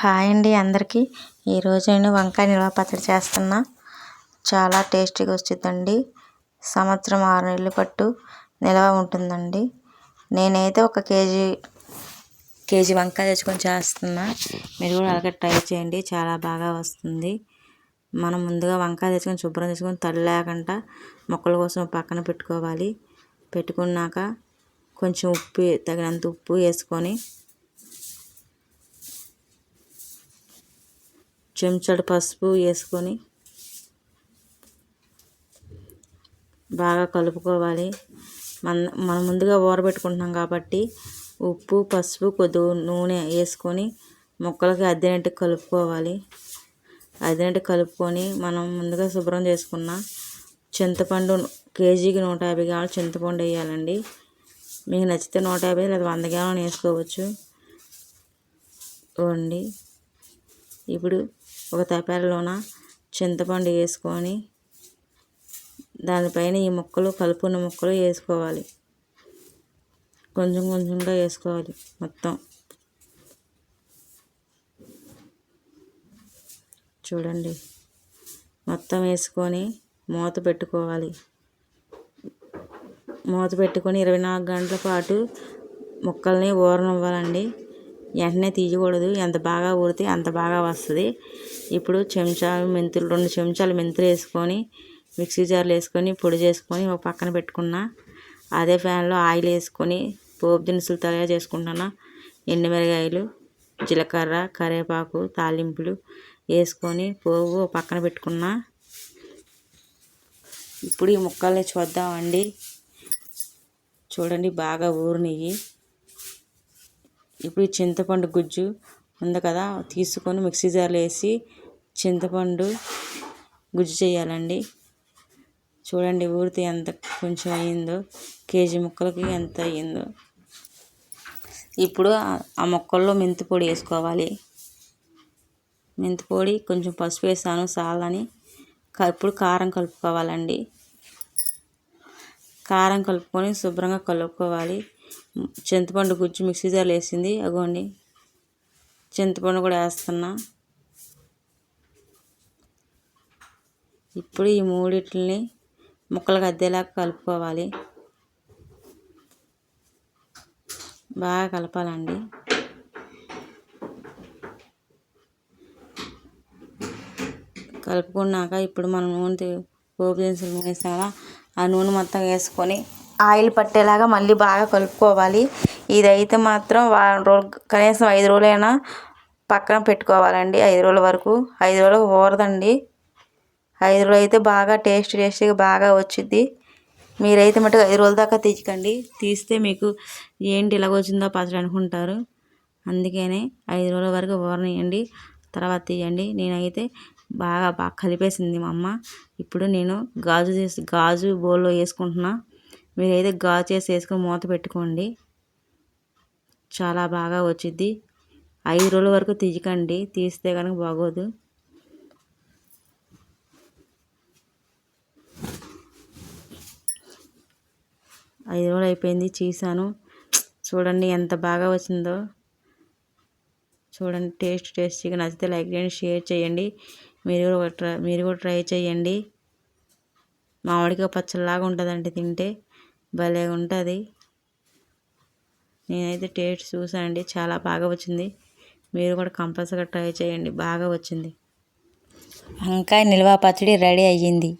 Hi అండి అందరికీ. ఈరోజు నేను వంకాయ నిల్వ పచ్చడి చేస్తున్నా. చాలా టేస్టీగా వచ్చిందండి సంవత్సరం ఆరు నెలలు పట్టు నిల్వ ఉంటుందండి. నేనైతే ఒక కేజీ కేజీ వంకాయ తెచ్చుకొని చేస్తున్నా. మీరు కూడా అలాగే ట్రై చేయండి. చాలా బాగా వస్తుంది. మనం ముందుగా వంకాయ తెచ్చుకొని శుభ్రం చేసుకొని తల్లి లేకుండా మొక్కల కోసం పక్కన పెట్టుకోవాలి. పెట్టుకున్నాక కొంచెం ఉప్పు తగినంత ఉప్పు వేసుకొని చెంచాడు పసుపు వేసుకొని బాగా కలుపుకోవాలి. మన మనం ముందుగా ఊరబెట్టుకుంటున్నాం కాబట్టి ఉప్పు పసుపు కొద్ది నూనె వేసుకొని ముక్కలకి అద్దినట్టు కలుపుకోవాలి. అద్దినట్టు కలుపుకొని మనం ముందుగా శుభ్రం చేసుకున్న చింతపండు కేజీకి నూట యాభై గ్రాములు చింతపండు వేయాలండి. మీకు నచ్చితే నూట యాభై లేదా వంద గ్రాములు వేసుకోవచ్చు. వండి ఇప్పుడు ఒక తపేలలోన చింతపండు వేసుకొని దానిపైన ఈ ముక్కలు కలుపుకున్న ముక్కలు వేసుకోవాలి. కొంచెం కొంచెంగా వేసుకోవాలి మొత్తం. చూడండి. మొత్తం వేసుకొని మూత పెట్టుకోవాలి. మూత పెట్టుకొని ఇరవై నాలుగు గంటల పాటు ముక్కల్ని ఊరనివ్వాలండి. వెంటనే తీయకూడదు. ఎంత బాగా ఊరితే అంత బాగా వస్తుంది. ఇప్పుడు చెంచా మెంతులు రెండు చెంచాలు మెంతులు వేసుకొని మిక్సీ జార్లు వేసుకొని పొడి చేసుకొని ఒక పక్కన పెట్టుకున్న అదే ఫ్యాన్లో ఆయిల్ వేసుకొని పోపు దినుసులు తయారు చేసుకుంటున్నా ఎండుమిరగాయలు జీలకర్ర కరివేపాకు తాలింపులు వేసుకొని పోపు పక్కన పెట్టుకున్న ఇప్పుడు ఈ ముక్కల్ని చూద్దామండి. చూడండి బాగా ఊరినవి ఇప్పుడు చింతపండు గుజ్జు ఉంది కదా తీసుకొని మిక్సీ జార్లో వేసి చింతపండు గుజ్జు చేయాలండి. చూడండి ఊరితే ఎంత కొంచెం అయ్యిందో కేజీ ముక్కలకి ఎంత అయ్యిందో ఇప్పుడు ఆ ముక్కల్లో మెంతి పొడి వేసుకోవాలి. మెంతి పొడి కొంచెం పసుపు వేసాను సాలని ఇప్పుడు కారం కలుపుకోవాలండి. కారం కలుపుకొని శుభ్రంగా కలుపుకోవాలి. చింతపండు గుజ్జు మిక్సీ జార్లో వేసింది. అగోండి. చింతపండు కూడా వేస్తున్నా. ఇప్పుడు ఈ మూడిటిని ముక్కలకు అద్దేలాగా కలుపుకోవాలి. బాగా కలపాలండి. కలుపుకున్నాక ఇప్పుడు మనం నూనె పోపు దినుసులు నూనె ఆ నూనె మొత్తం వేసుకొని ఆయిల్ పట్టేలాగా మళ్ళీ బాగా కలుపుకోవాలి. ఇదైతే మాత్రం వారం రోజులు కనీసం ఐదు రోజులైనా పక్కన పెట్టుకోవాలండి ఐదు రోజుల వరకు. ఐదు రోజులకు ఊరదండి ఐదు రోజులు అయితే బాగా టేస్ట్ టేస్టీగా బాగా వచ్చిద్ది. మీరైతే మటుకు ఐదు రోజుల దాకా తీయకండి తీస్తే మీకు ఏంటి ఇలాగ వచ్చిందో పచ్చడి అనుకుంటారు. అందుకనే ఐదు రోజుల వరకు ఊరనియండి తర్వాత తీయండి. నేనైతే బాగా బాగా కలిపేసింది మా అమ్మ. ఇప్పుడు నేను గాజు చేసి గాజు బౌల్లో వేసుకుంటున్నా. మీరైతే గాజు చేసి వేసుకొని మూత పెట్టుకోండి. చాలా బాగా వచ్చిద్ది. ఐదు రోజుల వరకు తీయకండి. తీస్తే కనుక బాగోదు. ఐదు రోజులు అయిపోయింది. చీసాను చూడండి ఎంత బాగా వచ్చిందో. చూడండి. టేస్ట్ టేస్టీగా నచ్చితే లైక్ చేయండి షేర్ చేయండి. మీరు కూడా ట్రై మీరు కూడా ట్రై చేయండి. మామిడికాయ పచ్చలాగా ఉంటుందండి తింటే. భలే ఉంటుంది. నేనైతే టేస్ట్ చూసానండి చాలా బాగా వచ్చింది. మీరు కూడా కంపల్సరీగా ట్రై చేయండి బాగా వచ్చింది. వంకాయ నిల్వ పచ్చడి రెడీ అయ్యింది.